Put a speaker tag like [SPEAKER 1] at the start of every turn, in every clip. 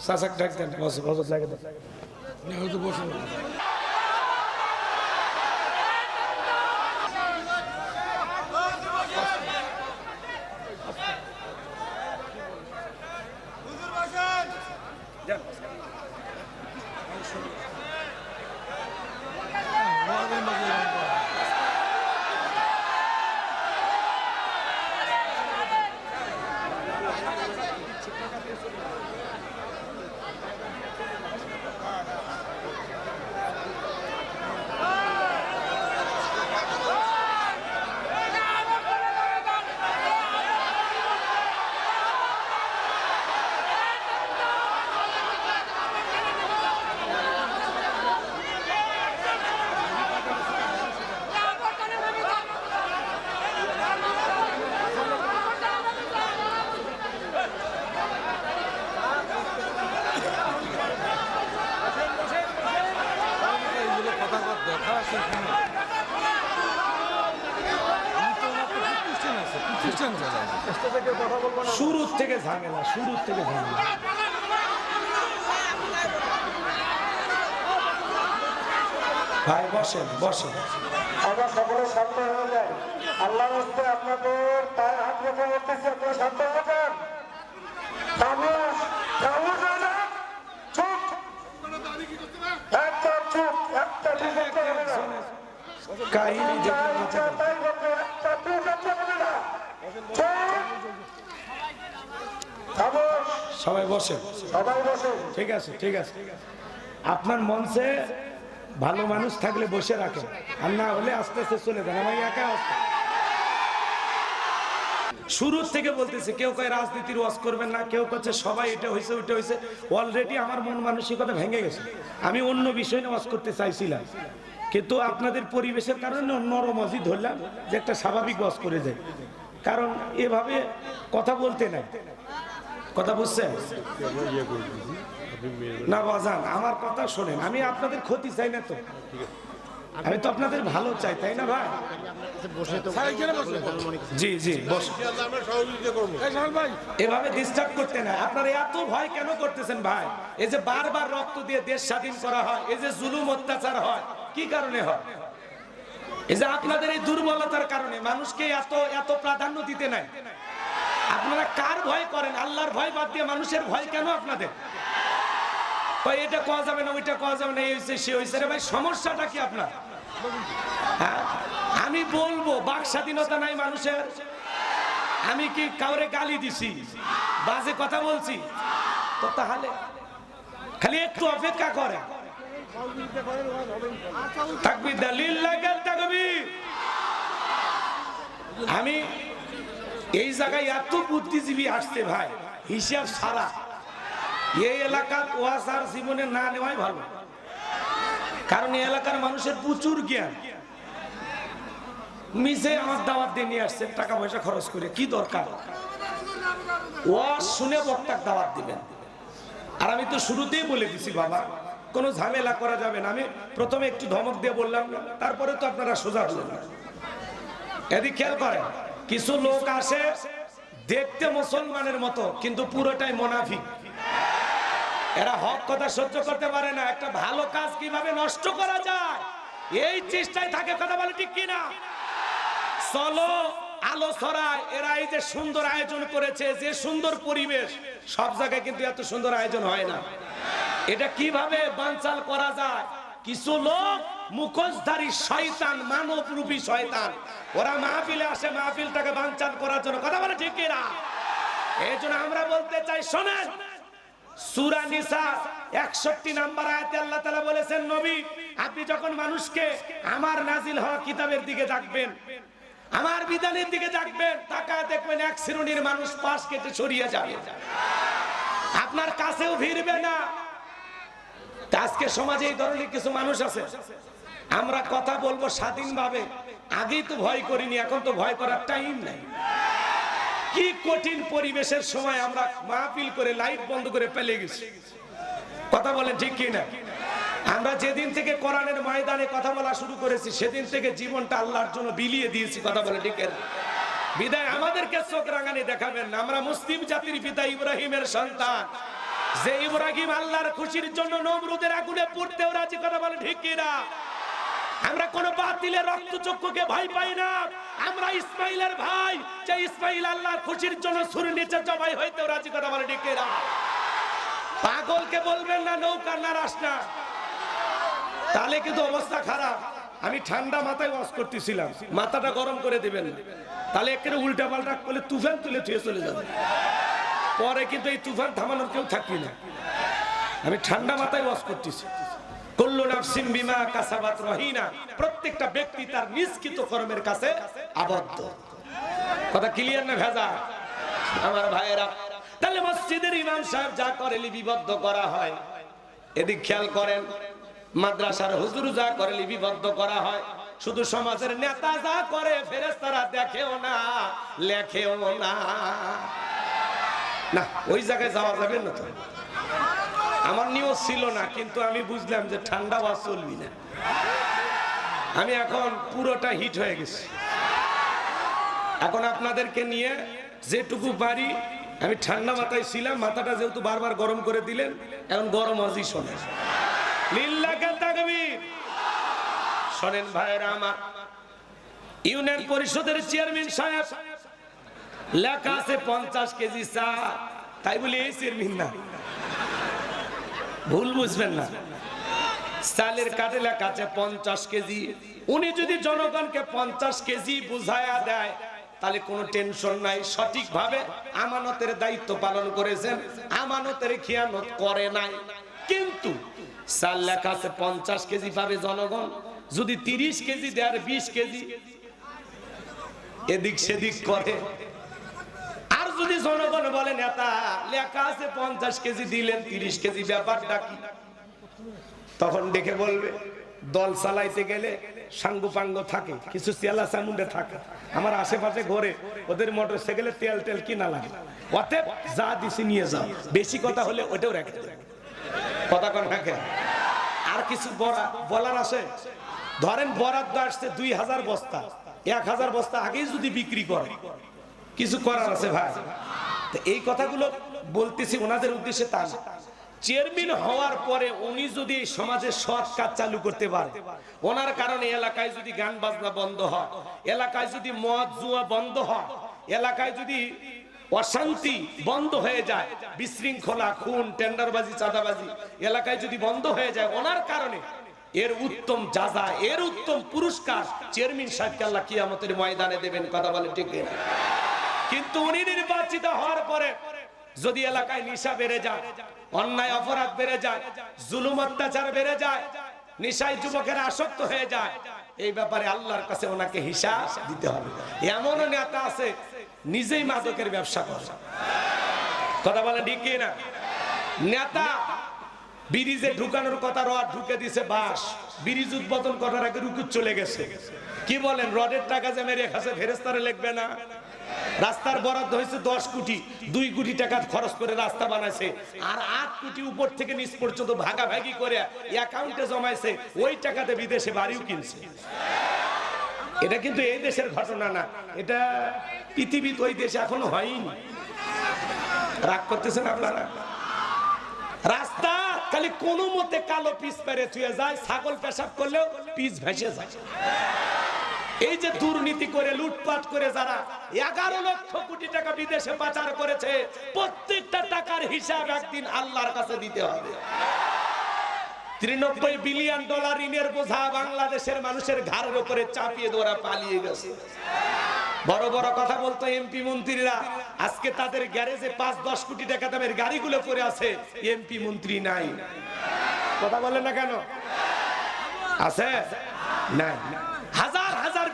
[SPEAKER 1] চাচাক ডাক দেন বসে বসে লাগে দেন শুরুর থেকে ঝামেলা, শুরুর থেকে ঝামেলা। ভাই, বসেন বসেন।
[SPEAKER 2] আমরা সকলে শান্ত হয়ে যাই। আল্লাহ আপনাদের তার হাত রেখে বলতেছি, আপনারা শান্ত হয়ে যান।
[SPEAKER 1] সবাই বসেন।
[SPEAKER 2] বসে
[SPEAKER 1] ঠিক আছে ঠিক আছে। আপনার মঞ্চে ভালো মানুষ থাকলে বসে রাখেন। আর না হলে আস্তে আস্তে চলে যান। আমার একা অবস্থা। শুরুর থেকে বলতেছে কেউ কয় রাজনীতির ওয়াজ করবেন না কেউ করছে সবাই এটা হয়েছে ওইটা হয়েছে অলরেডি আমার মন মানসিকতা ভেঙে গেছে। আমি অন্য বিষয় নিয়ে ওয়াজ করতে চাইছিলাম। কিন্তু আপনাদের পরিবেশের কারণে নরম অজি ধরলাম যে একটা স্বাভাবিক ওয়াজ করে যাই কারণ এভাবে কথা বলতে নাই। কথা বুঝছেন না বাজান আমার কথা শোনেন। আমি আপনাদের ক্ষতি চাই না তো। আমি তো আপনাদের ভালো চাই তাই না ভাই? জি জি এভাবে ডিস্টার্ব করতে না আপনারা এত ভয় কেন করতেছেন ভাই? এই যে বারবার রক্ত দিয়ে দেশ স্বাধীন করা হয় এই যে জুলুম অত্যাচার হয় কি কারণে হয়? এই যে আপনাদের এই দুর্বলতার কারণে মানুষকে এত এত প্রাধান্য দিতে নাই। আপনারা কার ভয় করেন? আল্লাহর ভয় বাদ দিয়ে মানুষের ভয় কেন আপনাদের? এটা কোয়া যাবে না, ওইটা কোয়া যাবে না, এই হয়েছে সে হয়েছে রে ভাই, সমস্যাটা কি আপনার? হ্যাঁ? আমি বলব, বাক স্বাধীনতা নাই মানুষের। আমি কি কাউরে গালি দিছি? বাজে কথা বলছি? তো তাহলে খালি একটু অপেক্ষা করে আমি এই জায়গায় এত বুদ্ধিজীবী আসছে ভাই, হিসাব সারা। এই এলাকার ওয়াসার জীবনে না নেওয়াই ভালো। কারণ এই এলাকার মানুষের প্রচুর জ্ঞান। মিশে আমার দাওয়াত দিয়ে নিয়ে আসছে, টাকা পয়সা খরচ করে, কি দরকার? ওয়াজ শুনে বক্তার দাওয়াত দিবেন। আর আমি তো শুরুতেই বলে দিছি, বাবা কোনো ঝামেলা করা যাবে না। আমি প্রথমে একটু ধমক দিয়ে বললাম, তারপরে তো আপনারা সোজা হলেন। এদিক খেয়াল করেন, কিছু লোক আসে দেখতে মুসলমানের মতো, কিন্তু পুরোটাই মোনাফিক। এরা হক কথা সহ্য করতে পারে না, একটা ভালো কাজ কীভাবে নষ্ট করা যায়? এই চেষ্টায় থাকে কথা বলে ঠিক কিনা চলো আলো ছড়ায় এরা এই যে সুন্দর আয়োজন করেছে, যে সুন্দর পরিবেশ, সব জায়গায় কিন্তু এত সুন্দর আয়োজন হয় না। এটা কীভাবে বানচাল করা যায়? কিছু লোক মুখোশধারী শয়তান মানব রূপী শয়তান। ওরা মাহফিলে আসে, মাহফিলটাকে বানচাল করার জন্য। কথা বলে ঠিক কিনা? এই জন্য আমরা বলতে চাই, শোনেন। সূরা নিসা 61 নাম্বার আয়াতে আল্লাহ তাআলা বলেছেন, নবী, আপনি যখন মানুষকে আমার নাজিল হওয়া কিতাবের দিকে ডাকবেন, আমার বিধানের দিকে ডাকবেন, তাকায় দেখবেন এক শ্রেণির মানুষ পাশ কেটে সরিয়ে যাবে। আপনার কাছেও ভিড়বে না। আজকে সমাজে এই ধরনের কিছু মানুষ আছে। আমরা কথা বলব স্বাধীনভাবে। আগেই তো ভয় করিনি, এখন তো ভয় করার টাইম নাই। কি কঠিন পরিবেশের সময় আমরা মাহফিল করে লাইট বন্ধ করে পেলে গেছি। কথা বলেন ঠিক কি না আমরা যেদিন থেকে কোরআনের ময়দানে কথা বলা শুরু করেছি, সেদিন থেকে জীবনটা আল্লাহর জন্য বিলিয়ে দিয়েছি, কথা বলে ঠিক? বিদায় আমাদেরকে চোখ রাঙানি দেখাবেন। আমরা মুসলিম জাতির পিতা ইব্রাহিমের সন্তান। যে ইব্রাহিম আল্লাহর খুশির জন্য নমরুদের আগুনে পড়তেও রাজি কথা বলে, ঠিক কিনা আমরা কোন বাতিলের রক্ত চক্ষুকে ভয় পাই না। আমরা ইসমাইলের ভাই, যে ইসমাইল আল্লাহর খুশির জন্য সুর নিচে জবাই হইতেও রাজি কথা বলে, ঠিক কিনা পাগলকে বলবেন না, নৌকা না রাস না তাহলে কিন্তু অবস্থা খারাপ। আমি ঠান্ডা মাথায় ওয়াশ করতেছিলাম। মাথাটা গরম করে দিবেন। তাহলে একেবারে উল্টা পাল্টা করলে তুফান তুলে থুয়ে চলে যাবে। পরে কিন্তু এই তুফান থামানোর কেউ থাকবি না। আমি ঠান্ডা মাথায় ওয়াশ করতেছি। যা করে লিপিবদ্ধ করা হয়, এদিক খেয়াল করেন, মাদ্রাসার হুজুর যা করে লিপিবদ্ধ করা হয়, শুধু সমাজের নেতা যা করে ফেরেস্তারা দেখেও না, লেখেও না। না, ওই জায়গায় যাওয়া যাবে না তো। আমার নিয়ত ছিল না, কিন্তু আমি বুঝলাম যে ঠান্ডা বা চলবি না। আমি এখন পুরোটা হিট হয়ে গেছি। এখন আপনাদেরকে নিয়ে যেটুকু পারি, আমি ঠান্ডা মাথায় ছিলাম, মাথাটা যেহেতু বারবার গরম করে দিলেন, এখন গরম আজই শোনে। শোনেন ভাইয়েরা আমার, ইউনিয়ন পরিষদের চেয়ারম্যান সাহেব লেখা আছে পঞ্চাশ কেজি চা। তাই বলি এই চেয়ারম্যান না। ভুল বুঝবেন না। চালের কাটে লেখা আছে পঞ্চাশ কেজি। উনি যদি জনগণকে পঞ্চাশ কেজি বুঝায়া দেয়, তাহলে কোনো টেনশন নাই। সঠিকভাবে আমানতের দায়িত্ব পালন করেছেন। আমানতের খেয়ানত করে নাই। কিন্তু চাল লেখা আছে পঞ্চাশ কেজি পাবে জনগণ। যদি তিরিশ কেজি দেয় আর বিশ কেজি, এদিক সেদিক করে। যদি জনগণ বলে, নেতা, লেখা আছে পঞ্চাশ কেজি দিলেন, তিরিশ কেজি, ব্যাপারটা কি? তখন দেখে বলবে, দল চালাইতে গেলে সাঙ্গু পাঙ্গ থাকে, কিছু চেলা চামুন্ডে থাকে। আমার আশেপাশে ঘরে, ওদের মোটর সাইকেলে তেল তেল কিনা লাগে। অতএব যা দিছি নিয়ে যাও। বেশি কথা হলে ওটাও রেখে কথা কন রাখে আর কিছু বলা- বলার আছে? ধরেন বরাদ্দ আসছে দুই হাজার বস্তা। এক হাজার বস্তা আগেই যদি বিক্রি করে কিছু করার আছে ভাই। এই কথাগুলো বলতেছি ওনাদের উদ্দেশ্যে তা চেয়ারম্যান হওয়ার পরে উনি যদি এই সমাজে সৎ কাজ চালু করতে পারে, ওনার কারণে এলাকায় যদি গান বাজনা বন্ধ হয়, এলাকায় যদি মদ জুয়া বন্ধ হয়, এলাকায় যদি অশান্তি বন্ধ হয়ে যায়, বিশৃঙ্খলা, খুন, টেন্ডারবাজি, চাঁদাবাজি এলাকায় যদি বন্ধ হয়ে যায়, ওনার কারণে এর উত্তম যাজা, এর উত্তম পুরস্কার চেয়ারম্যান সাহেবকে আল্লাহ কিয়ামতের ময়দানে দেবেন, কথা বলে ঠিক না কিন্তু উনি নির্বাচিত হওয়ার পরে যদি এলাকায় নিশা বেড়ে যায়, অন্যায় অপরাধ বেড়ে যায়, জুলুম অত্যাচার বেড়ে যায়, নিশায় যুবকেরা আসক্ত হয়ে যায়, এই ব্যাপারে আল্লাহর কাছে ওনাকে হিসাব দিতে হবে। এমনও নেতা আছে, নিজেই মাদকের ব্যবসা করে। কথা বলে ঠিক না? নেতা ব্রিজে ঢুকানোর কথা রড ঢুকে দিছে, বাস। ব্রিজ উদ্বোধন করার আগে রুকুত চলে গেছে। কি বলেন, রডের টাকা যে মেরে খাসে ফেরেস্তারে লিখবে না? রাস্তার বরাদ্দ হয়েছে দশ কোটি, দুই কোটি টাকা খরচ করে রাস্তা বানাইছে। আর আট কোটি উপর থেকে নিচ পর্যন্ত ভাগাভাগি করে অ্যাকাউন্টে জমাইছে, ওই টাকাতে বিদেশে বাড়িও কিনছে। এটা কিন্তু এই দেশের ঘটনা না। এটা পৃথিবীতে ওই দেশে এখনও হয়নি। রাগ করতেছেন আপনারা? রাস্তা খালি কোনো মতে কালো পিস পেরে থুয়ে যায়, ছাগল পেশাব করলেও পিস ভেসে যায়। এই যে দুর্নীতি করে, লুটপাট করে যারা এগারো লক্ষ কোটি টাকা বিদেশে পাচার করেছে, প্রত্যেকটা টাকার হিসাব একদিন আল্লাহর কাছে দিতে হবে। তিরানব্বই বিলিয়ন ডলার ঋণের বোঝা বাংলাদেশের মানুষের ঘাড়ের উপরে চাপিয়ে দোরা পালিয়ে গেছে। বড় বড় কথা বলতো এমপি মন্ত্রীরা, আজকে তাদের গ্যারেজে পাঁচ দশ কোটি টাকা দামের গাড়িগুলো পরে আছে এমপি মন্ত্রী নাই। কথা বলেন না কেন? আছে? হাজার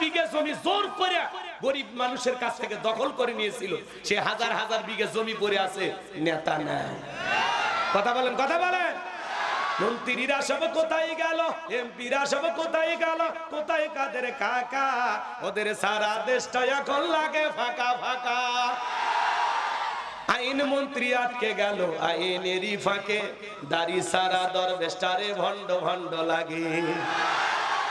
[SPEAKER 1] বিঘে জমি জোর করে গরিব মানুষের কাছ থেকে দখল করে নিয়েছিল। সে হাজার হাজার বিঘে জমি আছে, নেতা নাই। কথা বলেন কথা বলেন। মন্ত্রীরা সব কোথায় গেল? এমপিরা সব কোথায় গেল? কোথায় কাদের কাকা? ওদের সারা দেশটা এখন লাগে ফাঁকা ফাঁকা। আইন মন্ত্রী আটকে গেল, আইনেরই ফাঁকে। দাড়ি সারা দরবেস্টারে ভণ্ড ভণ্ড লাগে।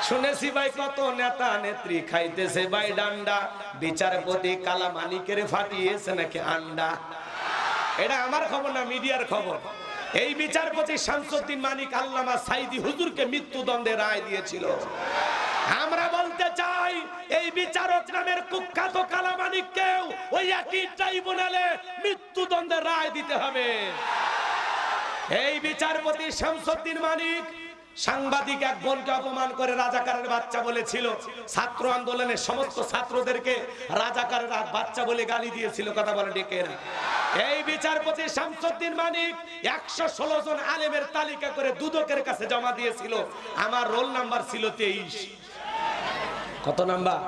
[SPEAKER 1] শুনেছি ভাই, কত নেতা নেত্রী খাইতেছে ভাই ডান্ডা। বিচারপতি কালা মানিকের ফাটিয়েছে নাকি আন্ডা? এটা আমার খবর না, মিডিয়ার খবর। এই বিচারপতি শামসুদ্দিন মানিক আল্লামা সাইদি হুজুরকে মৃত্যুদণ্ডে রায় দিয়েছিল। আমরা বলতে চাই, এই বিচারক নামের কুখ্যাত কালামানিককেও ওই একই ট্রাইব্যুনালে মৃত্যুদণ্ডের রায় দিতে হবে। এই বিচারপতি শামসুদ্দিন মানিক সাংবাদিক এক বোনকে অপমান করে রাজাকারের বাচ্চা বলেছিল। ছাত্র আন্দোলনের সমস্ত ছাত্রদেরকে রাজাকারের বাচ্চা বলে গালি দিয়েছিল, কথা বলে ডেকে না এই বিচারপতি শামসুদ্দিন মানিক একশো ষোলো জন আলেমের তালিকা করে দুদকের কাছে জমা দিয়েছিল। আমার রোল নাম্বার ছিল তেইশ। কত নাম্বার?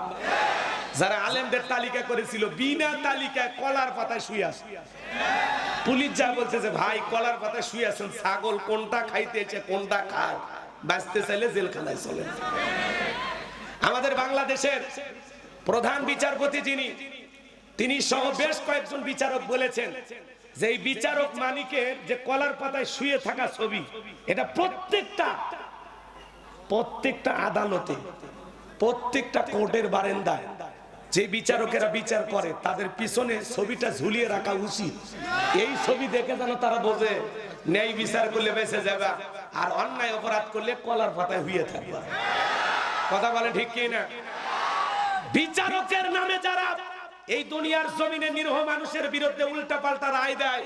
[SPEAKER 1] যারা আলেমদের তালিকা করেছিল, বিনা তালিকায় কলার পাতায় শুয়ে আছে। পুলিশ যা বলছে যে, ভাই, কলার পাতায় শুয়ে আছেন, ছাগল কোনটা খাইতেছে কোনটা খায়? বাঁচতে চাইলে জেলখানায় চলে আমাদের বাংলাদেশের প্রধান বিচারপতি যিনি, তিনি সহ বেশ কয়েকজন বিচারক বলেছেন যে এই বিচারক মানিকের যে কলার পাতায় শুয়ে থাকা ছবি, এটা প্রত্যেকটা প্রত্যেকটা আদালতে, প্রত্যেকটা কোর্টের বারেন্দায় যে বিচারকেরা বিচার করে, তাদের পিছনে ছবিটা ঝুলিয়ে রাখা উচিত। এই ছবি দেখে যেন তারা বোঝে, ন্যায় বিচার করলে বেঁচে যাবে। আর অন্যায় অপরাধ করলে কলার পাতায় হইয়ে থাকবে। কথা বলে ঠিক কি না বিচারকের নামে যারা এই দুনিয়ার জমিনে নিরহ মানুষের বিরুদ্ধে উল্টা পাল্টা রায় দেয়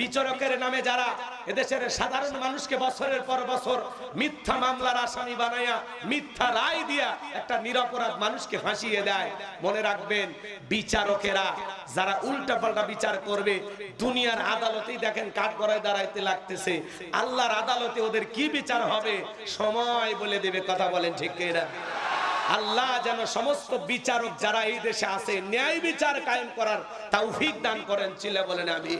[SPEAKER 1] বিচারকের নামে যারা এদেশের সাধারণ মানুষকে বছরের পর বছর মিথ্যা মামলার আসামি বানাইয়া মিথ্যা রায় দিয়া একটা নিরপরাধ মানুষকে ফাঁসিয়ে দেয়। মনে রাখবেন, বিচারকেরা যারা উল্টা পাল্টা বিচার করবে, দুনিয়ার আদালতেই দেখেন কাঠ গড়ায় দাঁড়াইতে লাগতেছে। আল্লাহর আদালতে ওদের কি বিচার হবে? সময় বলে দেবে, কথা বলেন ঠিক না আল্লাহ যেন সমস্ত বিচারক যারা এই দেশে আছে, ন্যায় বিচার কায়েম করার তৌফিক দান করেন ছিলে বলেন আমি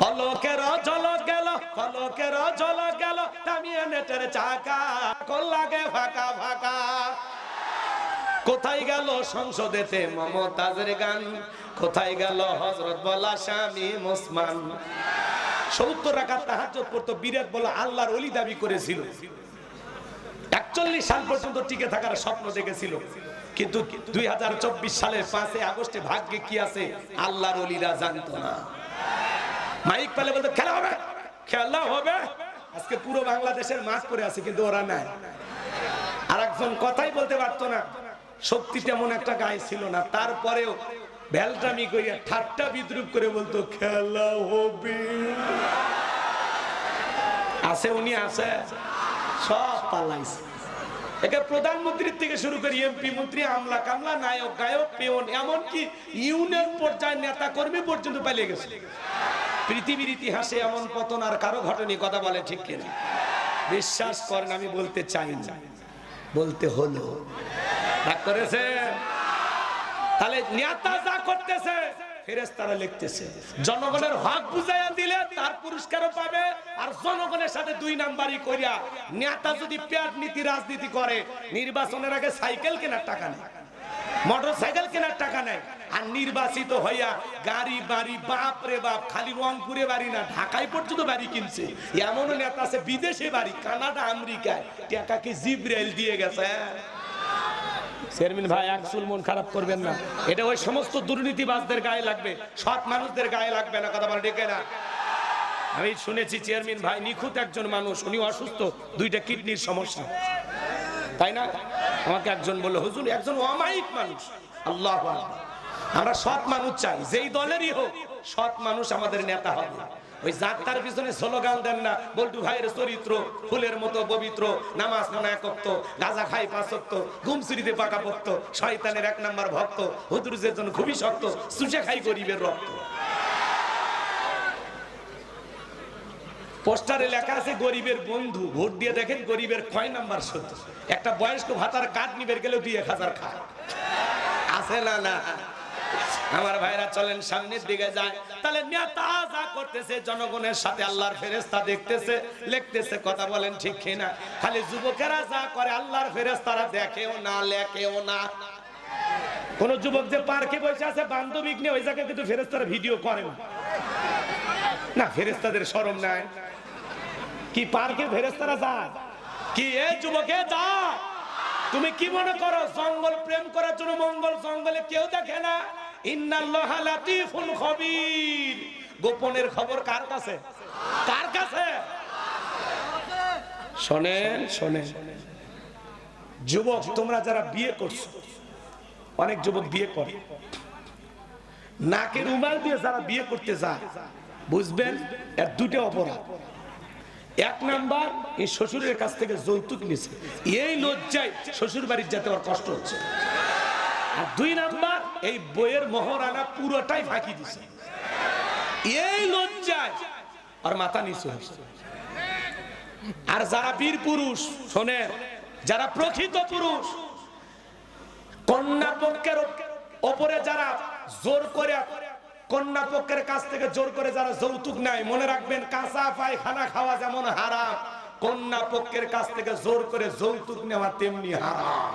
[SPEAKER 1] পলকের জল গেল, পলকের জল গেল থামিয়ে নেটের চাকা কল লাগে ফাঁকা ফাঁকা। কোথায় গেল সংসদেতে মমতাজের গান? কোথায় গেল হজরত বলা স্বামী মুসমান? সত্তর রাখার তাহাজ্জত করতো বিরাট বলা আল্লাহর অলি দাবি করেছিল। একচল্লিশ সাল পর্যন্ত টিকে থাকার স্বপ্ন দেখেছিল। কিন্তু দুই হাজার চব্বিশ সালের পাঁচই আগস্টে ভাগ্যে কি আছে? আল্লাহর অলিরা জানতো না। মাইক পেলে বলতো, খেলা হবে খেলা হবে। আজকে পুরো বাংলাদেশের মাঠ করে আছে, কিন্তু ওরা নাই। আর একজন কথাই বলতে পারতো না। শক্তি তেমন একটা গায়ে ছিল না। তারপরেও ভ্যালটামি করিয়া ঠাট্টা বিদ্রুপ করে বলতো, খেলা হবে। আছে, উনি আছে। সব পালাইছে। একে প্রধানমন্ত্রীর থেকে শুরু করে এমপি মন্ত্রী, আমলা কামলা, নায়ক, গায়ক, পেয়ন, এমনকি ইউনিয়ন পর্যায়ের নেতা কর্মী পর্যন্ত পালিয়ে গেছে। পৃথিবীর ইতিহাসে এমন পতন আর কারও ঘটনি, কথা বলে ঠিক কিনা? বিশ্বাস করেন, আমি বলতে চাই না। বলতে হলো। করেছে তাহলে নেতা যা করতেছে নির্বাচিত হইয়া গাড়ি, বাড়ি, বাপ রে বাপ, খালি রংপুরে বাড়ি না, ঢাকায় পর্যন্ত বাড়ি কিনছে। এমন নেতা আছে বিদেশে বাড়ি, কানাডা, আমেরিকায়, টাকাকে জিব্রাইল দিয়ে গেছে চেয়ারম্যান ভাই এক চুল মন খারাপ করবেন না। এটা ওই সমস্ত দুর্নীতিবাজদের গায়ে লাগবে। সৎ মানুষদের গায়ে লাগবে না, কথা বলে ডেকে না। আমি শুনেছি চেয়ারম্যান ভাই নিখুঁত একজন মানুষ, উনি অসুস্থ, দুইটা কিডনির সমস্যা। তাই না? আমাকে একজন বলল, হুজুর, একজন অমায়িক মানুষ। আল্লাহ আমরা সৎ মানুষ চাই, যেই দলেরই হোক, সৎ মানুষ আমাদের নেতা হবে। ওই যাত্রার পিছনে স্লোগান দেন না। বল্টু ভাইয়ের চরিত্র, ফুলের মতো পবিত্র, নামাজ মানা একত্ব গাজা খাই পাঁচত্ব ঘুমসুরিতে পাকা পক্ত শয়তানের এক নাম্বার ভক্ত হুদুরুজের জন্য খুবই শক্ত সুচে খাই গরিবের রক্ত। পোস্টারে লেখা আছে, গরিবের বন্ধু, ভোট দিয়ে দেখেন গরিবের কয় নাম্বার সত্য। একটা বয়স্ক ভাতার কাঠ নিবের গেলেও দুই এক হাজার খা আছে না না? আমার ভাইরা চলেন সামনের দিকে যায়। তাহলে নেতা যা করতেছে, জনগণের সাথে আল্লাহর ফেরেস্তা দেখতেছে, লিখতেছে, কথা বলেন ঠিক কিনা? খালি যুবকেরা যা করে, আল্লাহর ফেরেস্তারা দেখেও না, লেখেও না। কোন যুবক যে পার্কে বসে আছে বান্ধবিক নিয়ে ওই জায়গায় কিন্তু ফেরেস্তারা ভিডিও করে না ফেরেস্তাদের শরম নাই। কি পার্কে ফেরেস্তারা যায়? কি এ যুবকে যা তুমি কি মনে করো, জঙ্গল প্রেম করার জন্য মঙ্গল জঙ্গলে কেউ দেখে না? গোপনের খবর কার কাছে? কার কাছে? শোনেন শোনেন। যুবক, তোমরা যারা বিয়ে করছ, অনেক যুবক বিয়ে করে। নাকের রুমাল দিয়ে যারা বিয়ে করতে যায়, বুঝবেন, এর দুটো অপরাধ। এক নাম্বার, এই শ্বশুরের কাছ থেকে যৌতুক নিছে। এই লজ্জায় শ্বশুর বাড়ির যেতে ওর কষ্ট হচ্ছে। আর দুই নাম্বার, এই বইয়ের মহরানা পুরোটাই ফাঁকি দিছে। এই লজ্জায় আর মাথা নিচু আর যারা বীর পুরুষ, শোনেন, যারা প্রকৃত পুরুষ কন্যা পক্ষের ওপরে যারা জোর করে কন্যা পক্ষের কাছ থেকে জোর করে যারা যৌতুক নেয়, মনে রাখবেন, কাঁচা পায়খানা খাওয়া যেমন হারাম কন্যা পক্ষের কাছ থেকে জোর করে যৌতুক নেওয়া তেমনি হারাম।